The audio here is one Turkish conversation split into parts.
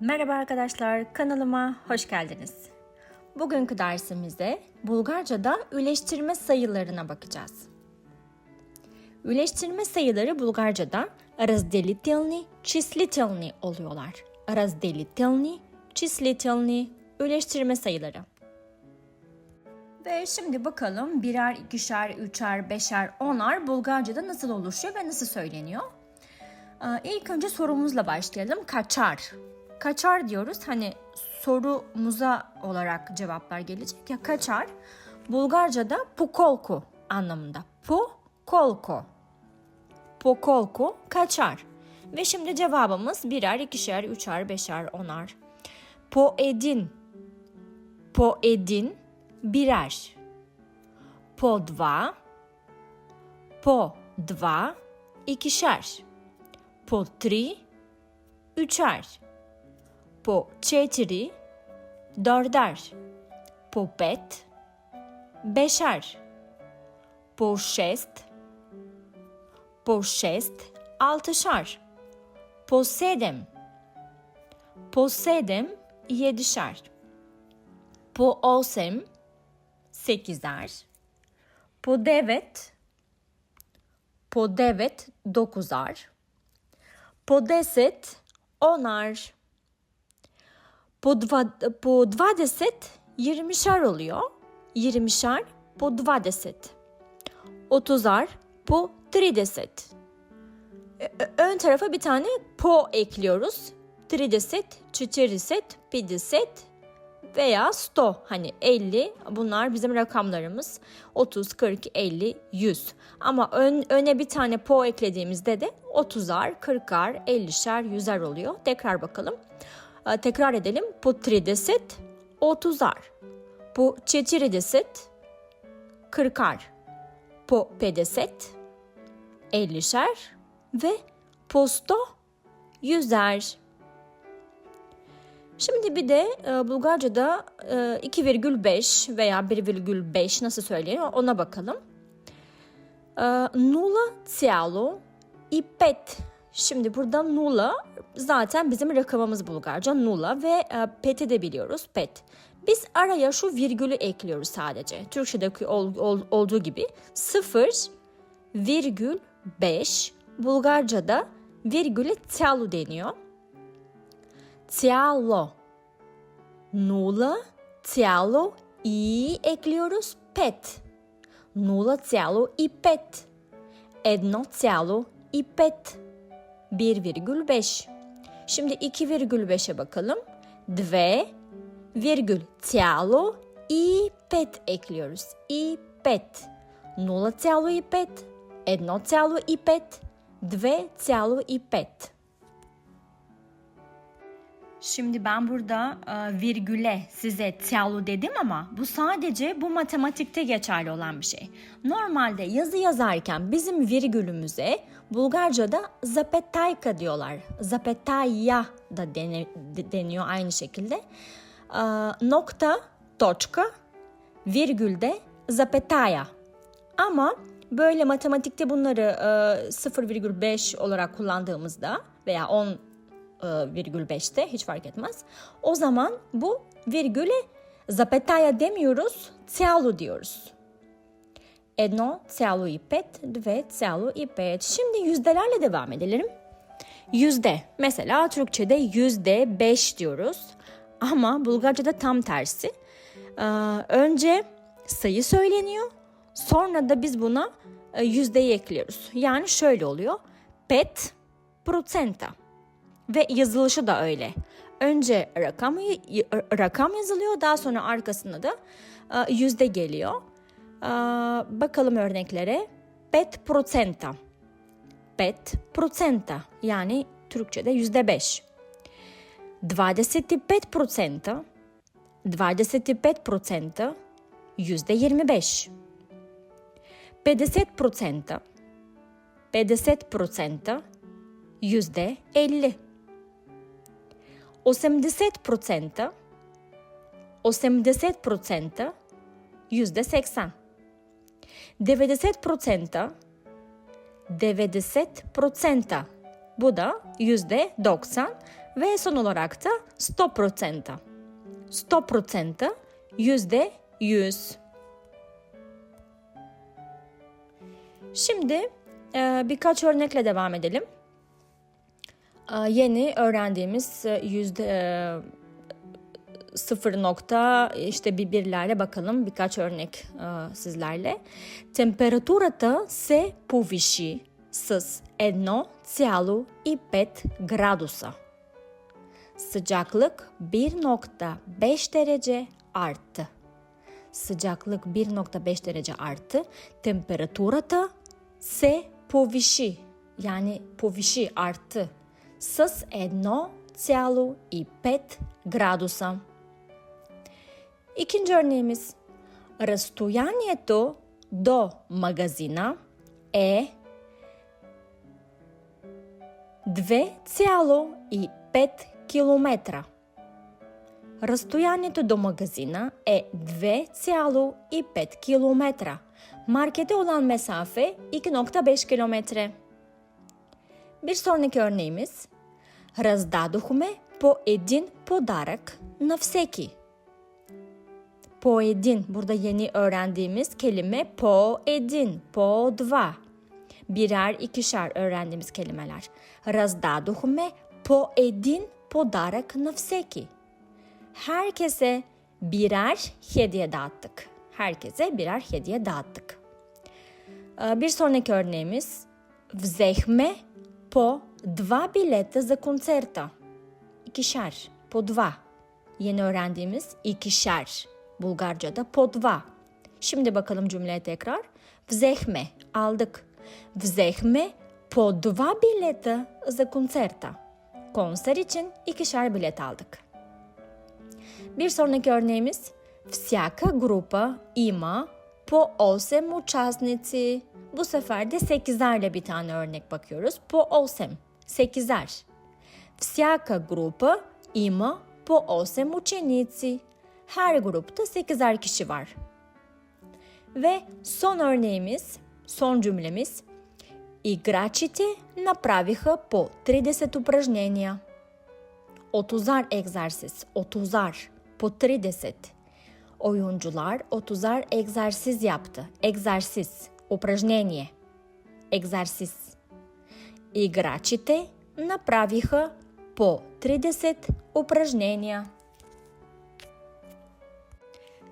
Merhaba arkadaşlar, kanalıma hoş geldiniz. Bugünkü dersimizde Bulgarca'da üleştirme sayılarına bakacağız. Üleştirme sayıları Bulgarca'da разделительный, числительный oluyorlar. Разделительный, числительный, üleştirme sayıları. Ve şimdi bakalım birer, ikişer, üçer, beşer, onar Bulgarca'da nasıl oluşuyor ve nasıl söyleniyor? Ee, İlk önce sorumuzla başlayalım. Kaçar. Kaçar diyoruz. Hani sorumuza olarak cevaplar gelecek ya kaçar. Bulgarca'da pukolku anlamında. Pukolku. Pokolku kaçar. Ve şimdi cevabımız birer, ikişer, üçer, beşer, onar. Poedin. Poedin birer. Po dva. Po dva ikişer. Po tri üçer. Po çetiri dörder. Po pet beşer. Po şest po šest altışar. Po sedem. Po sedem yedişer. Po osem sekizer. Po devet. Po devet dokuzar. Po deset onar. Po, dva, po dvadeset yirmişer oluyor. Yirmişer po dvadeset. Otuzar po trideset. Ö- Ön tarafa bir tane po ekliyoruz. Trideset, çeçeriset, pideset veya sto hani 50 bunlar bizim rakamlarımız 30, 40, 50, 100 ama ön, öne bir tane po eklediğimizde de 30'ar, 40'ar, 50'şer, 100'er oluyor. Tekrar bakalım. Ee, Tekrar edelim. Po trideset 30'ar. Po çeçerideset 40'ar. Po pedeset 50'şer ve posto 100'er. Şimdi bir de e, Bulgarca'da e, 2,5 veya 1,5 nasıl söyleniyor ona bakalım. E, nula cialo i pet. Şimdi burada nula zaten bizim rakamımız Bulgarca nula ve e, pet'i de biliyoruz pet. Biz araya şu virgülü ekliyoruz sadece. Türkçedeki ol- ol- olduğu gibi 0 virgül 5 Bulgarca'da virgüle tialu deniyor. Tialo. Nula, tialo, i ekliyoruz pet. Nula tialo i pet. Edno tialo i pet. 1,5. Şimdi 2,5'e bakalım. Dve virgül tialo i pet ekliyoruz. I pet. 0,5, 1,5, 2,5. Şimdi ben burada e, virgüle size tialu dedim ama bu sadece bu matematikte geçerli olan bir şey. Normalde yazı yazarken bizim virgülümüze Bulgarca'da zapetayka diyorlar. Zapetaya da deniyor aynı şekilde. E, nokta, toçka, virgülde zapetaya. Ama böyle matematikte bunları e, 0,5 olarak kullandığımızda veya 10,5'te hiç fark etmez. O zaman bu virgüle zapetaya demiyoruz, cialu diyoruz. 1,5 2,5 Şimdi yüzdelerle devam edelim. Yüzde. Mesela Türkçe'de yüzde beş diyoruz. Ama Bulgarca'da tam tersi. Ee, önce sayı söyleniyor. Sonra da biz buna e, yüzdeyi ekliyoruz. Yani şöyle oluyor. Pet procenta. Ve yazılışı da öyle. Önce rakam, rakam yazılıyor. Daha sonra arkasında da e, yüzde geliyor. Bakalım örneklere. Pet procenta. Pet procenta yani Türkçe'de yüzde beş. 25%, 25% yüzde 25. 50%, 50% yüzde 50. 80%, 80% yüzde 80. 90%, 90% Bu da yüzde 90 ve son olarak da 100%. 100% yüzde 100. Şimdi e, birkaç örnekle devam edelim. E, yeni öğrendiğimiz e, yüzde e, sıfır nokta işte bir birlerle bakalım birkaç örnek e, sizlerle. Температурата се повиши с 1,5 градуса. Sıcaklık 1.5 derece arttı. Sıcaklık 1.5 derece arttı. Температурата се повиши yani повиши arttı. С 1,5 градуса. İkinci örneğimiz. Разстоянието до магазина е 2,5 км. Разстоянието до магазина е 2,5 km. Markete olan mesafe 2,5 kilometre. Bir sonraki örneğimiz. Раздадохме по един подарък на всеки. Po edin. Burada yeni öğrendiğimiz kelime po edin, po dva. Birer, ikişer öğrendiğimiz kelimeler. Раздадохме по един подарък на всеки. Herkese birer hediye dağıttık. Herkese birer hediye dağıttık. Ee, Bir sonraki örneğimiz взехме по два билета за концерта. İkişer, po dva. Yeni öğrendiğimiz ikişer. Bulgarca'da po dva. Şimdi bakalım cümleye tekrar. Взехме, aldık. Взехме по два билета за концерта. Konser için ikişer bilet aldık. Bir sonraki örneğimiz Всяка група има по 8 участници. Bu sefer de 8'lerle bir tane örnek bakıyoruz. По 8. 8'er. Всяка група има по 8 ученици. Her grupta 8'er kişi var. Ve son örneğimiz, son cümlemiz Играчите направиха по 30 упражнения. Otuzar egzersiz, otuzar, po 30. Oyuncular otuzar egzersiz yaptı. Egzersiz, упражнение. Egzersiz. Играчите направиха по 30 упражнения.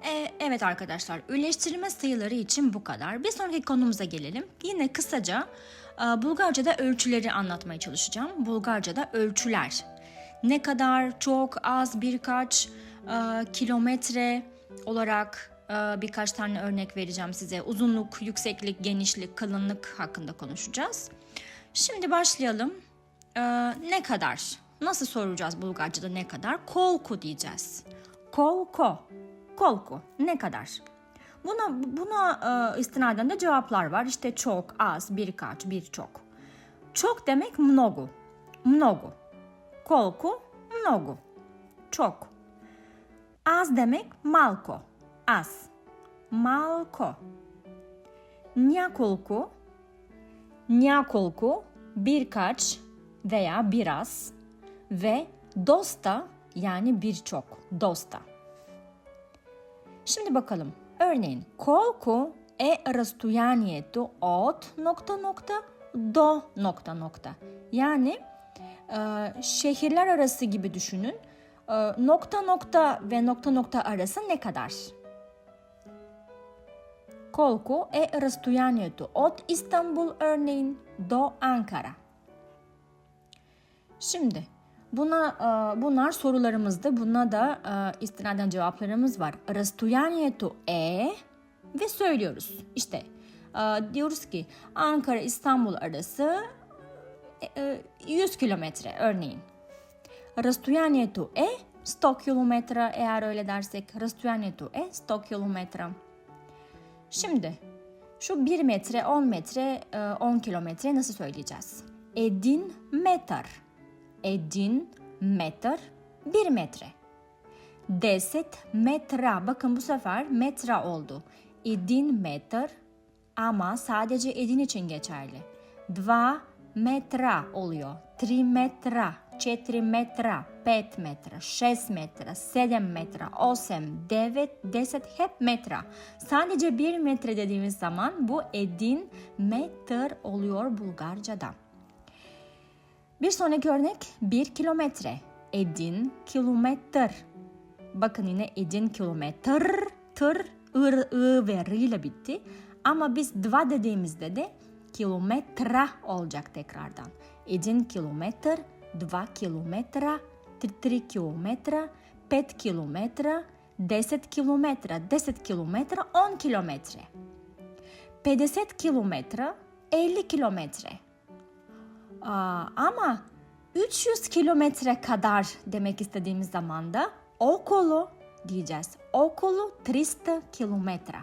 E, evet arkadaşlar, üleştirme sayıları için bu kadar. Bir sonraki konumuza gelelim. Yine kısaca e, Bulgarca'da ölçüleri anlatmaya çalışacağım. Bulgarca'da ölçüler. Ne kadar, çok, az, birkaç, e, kilometre olarak e, birkaç tane örnek vereceğim size. Uzunluk, yükseklik, genişlik, kalınlık hakkında konuşacağız. Şimdi başlayalım. E, ne kadar? Nasıl soracağız Bulgarca'da ne kadar? Kolku diyeceğiz. Kolko. Kolku ne kadar? Buna buna e, istinaden de cevaplar var. İşte çok, az, birkaç, birçok. Çok demek mnogo. Mnogo. Kolku mnogo. Çok. Az demek malko. Az. Malko. Nyakolku. Nyakolku birkaç veya biraz ve dosta yani birçok dosta. Şimdi bakalım. Örneğin колко е разстоянието от nokta nokta do nokta nokta. Yani e, şehirler arası gibi düşünün. E, nokta nokta ve nokta nokta arası ne kadar? Колко е разстоянието от İstanbul örneğin do Ankara? Şimdi Buna e, bunlar sorularımızdı. Buna da e, istinaden cevaplarımız var. Rastuyanyetu e ve söylüyoruz. İşte e, diyoruz ki Ankara İstanbul arası e, e, 100 kilometre örneğin. Rastuyanyetu e 100 kilometre eğer öyle dersek. Rastuyanyetu e 100 kilometre. Şimdi şu 1 metre, 10 metre, 10 kilometre nasıl söyleyeceğiz? Edin metar Edin metar 1 metre. Deset metra. Bakın bu sefer metra oldu. Edin metar ama sadece edin için geçerli. Dva metra oluyor. 3 metra, 4 metra, 5 metra, 6 metra, 7 metra, 8, 9, 10 hep metra. Sadece 1 metre dediğimiz zaman bu edin metre oluyor Bulgarca'da. Bir sonraki örnek 1 kilometre. Edin kilometre. Bakın yine edin kilometre. Tır, ır, ı ve r ile bitti. Ama biz dva dediğimizde de kilometre olacak tekrardan. Edin kilometre, dva kilometre, tri kilometre, pet kilometre, deset kilometre, deset kilometre, on kilometre. 50 kilometre, 50 kilometre. Aa, ama 300 kilometre kadar demek istediğimiz zaman da okolo diyeceğiz. Okolo 300 kilometre.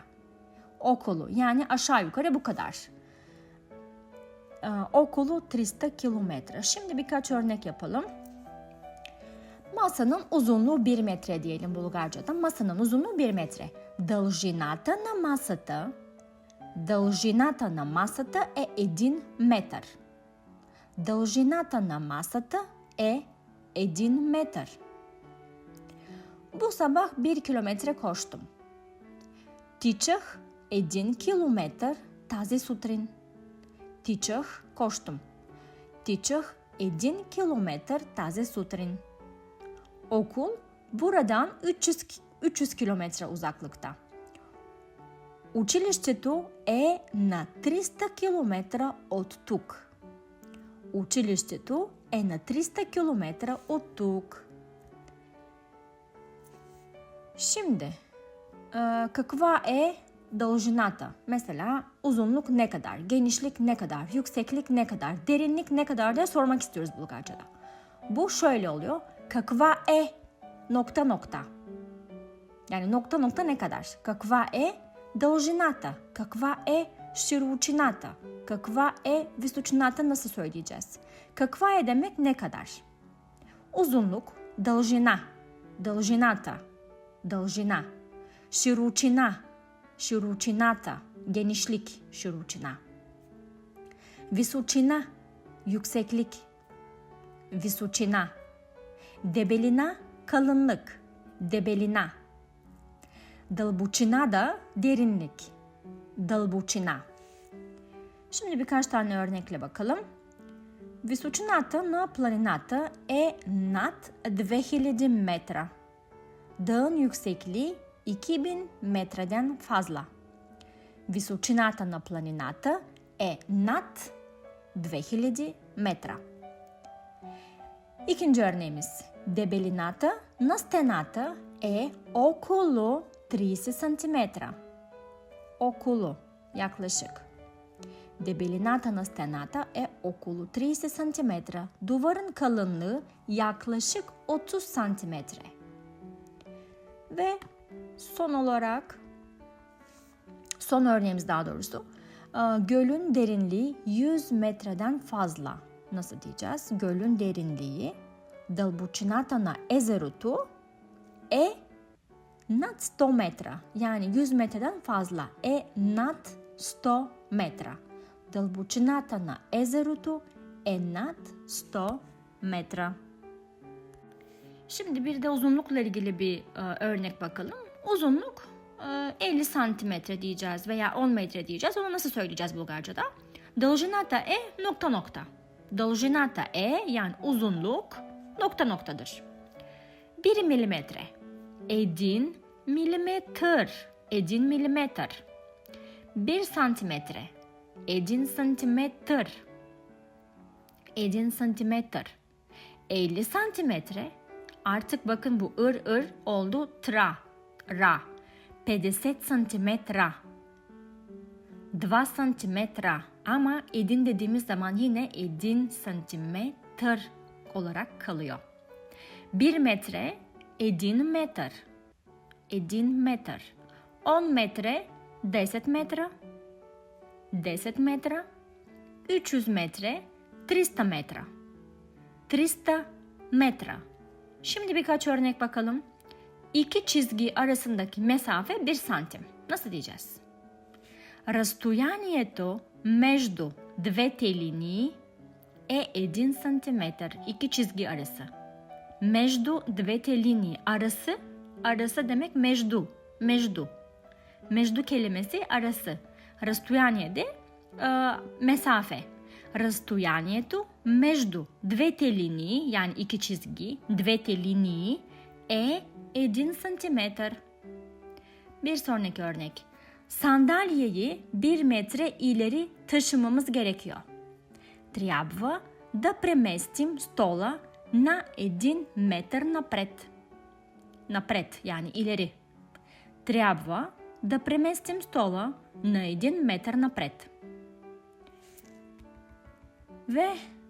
Okolo yani aşağı yukarı bu kadar. Ee, okolo 300 kilometre. Şimdi birkaç örnek yapalım. Masanın uzunluğu 1 metre diyelim Bulgarca'da. Masanın uzunluğu 1 metre. Дължината на масата Дължината на масата е 1 метър. Дължината на масата е 1 метър. Bu sabah 1 kilometre. Тичах 1 kilometre тази сутрин. Тичах, koştum. Тичах 1 kilometre тази сутрин. Okul buradan 300 ki- 300 kilometre uzaklıkta. Училището е на 300 км от тук. Училището е на 300 km от тук. Şimdi e, каква е dължината? Mesela uzunluk ne kadar, genişlik ne kadar, yükseklik ne kadar, derinlik ne kadar diye sormak istiyoruz Bulgarca'da. Bu şöyle oluyor. Каква е nokta nokta. Yani nokta nokta ne kadar? Каква е дължината? Каква е Şiruçinata. Kakva e vistuçinata nasıl söyleyeceğiz? Kakva e demek ne kadar? Uzunluk. Daljina. Daljinata. Daljina. Şiruçina. Şiruçinata. Genişlik. Şiruçina. Visuçina. Yükseklik. Visuçina. Debelina. Kalınlık. Debelina. Dalbuçina da derinlik дълбочина. Şimdi birkaç tane örnekle bakalım. Височината на планината е над 2000 метра. Dağın yüksekliği 2000 metreden fazla. Височината на планината е над 2000 метра. İkinci örneğimiz. Debelината на стената е около 30 см. Около, yaklaşık. Debelината на стената е около 30 см. Duvarın kalınlığı yaklaşık 30 cm. Ve son olarak son örneğimiz daha doğrusu e, gölün derinliği 100 metreden fazla. Nasıl diyeceğiz? Gölün derinliği дълбочината на езерото е над 100 метра. Yani 100 metreden fazla. Е над 100 метра. Дълбочината на езерото е над 100 метра. Şimdi bir de uzunlukla ilgili bir e, örnek bakalım. Uzunluk e, 50 santimetre diyeceğiz veya 10 metre diyeceğiz. Onu nasıl söyleyeceğiz Bulgarca'da? Дължината е nokta nokta. Дължината е yani uzunluk nokta noktadır. 1 milimetre. Edin milimetre. Edin milimetre. 1 santimetre. Edin santimetre. Edin santimetre. 50 santimetre. Artık bakın bu ır ır oldu tra. Ra. 50 santimetre. 2 santimetre. Ama edin dediğimiz zaman yine edin santimetre olarak kalıyor. 1 metre edin metre. Edin metre. 10 metre 10 metre. 10 metre. 300 metre 300 metre. 300 metre. Şimdi birkaç örnek bakalım. İki çizgi arasındaki mesafe 1 santim. Nasıl diyeceğiz? Разстоянието между двете линии е 1 сантиметр. İki çizgi arası. Между двете линии. Arası, arası demek mecdu. Mecdu. Mecdu kelimesi arası. Разстояние de e, mesafe. Разстоянието между двете линии, yani iki çizgi, двете линии е 1 сантиметр. Bir sonraki örnek. Sandalyeyi bir metre ileri taşımamız gerekiyor. Трябва да преместим стола на един метър напред. Напред, yani ileri. Трябва да преместим стола на един метър напред.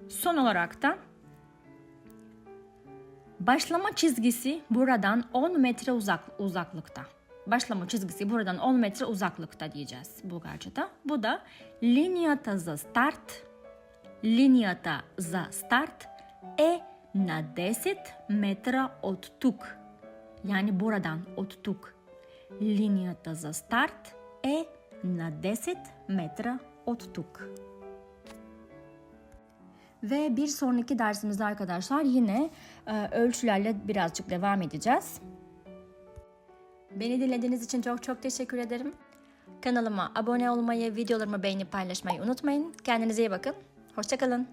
Son olarak da başlama çizgisi buradan 10 metre uzak, uzaklıkta. Başlama çizgisi buradan 10 metre uzaklıkta diyeceğiz Bulgarca'da. Bu da linията за старт Линията за старт е на 10 метра от тук. Yani buradan, от тук. Линията за старт е на 10 метра от тук. Ve bir sonraki dersimizde arkadaşlar yine e, ölçülerle birazcık devam edeceğiz. Beni dinlediğiniz için çok çok teşekkür ederim. Kanalıma abone olmayı, videolarımı beğenip paylaşmayı unutmayın. Kendinize iyi bakın. Hoşçakalın.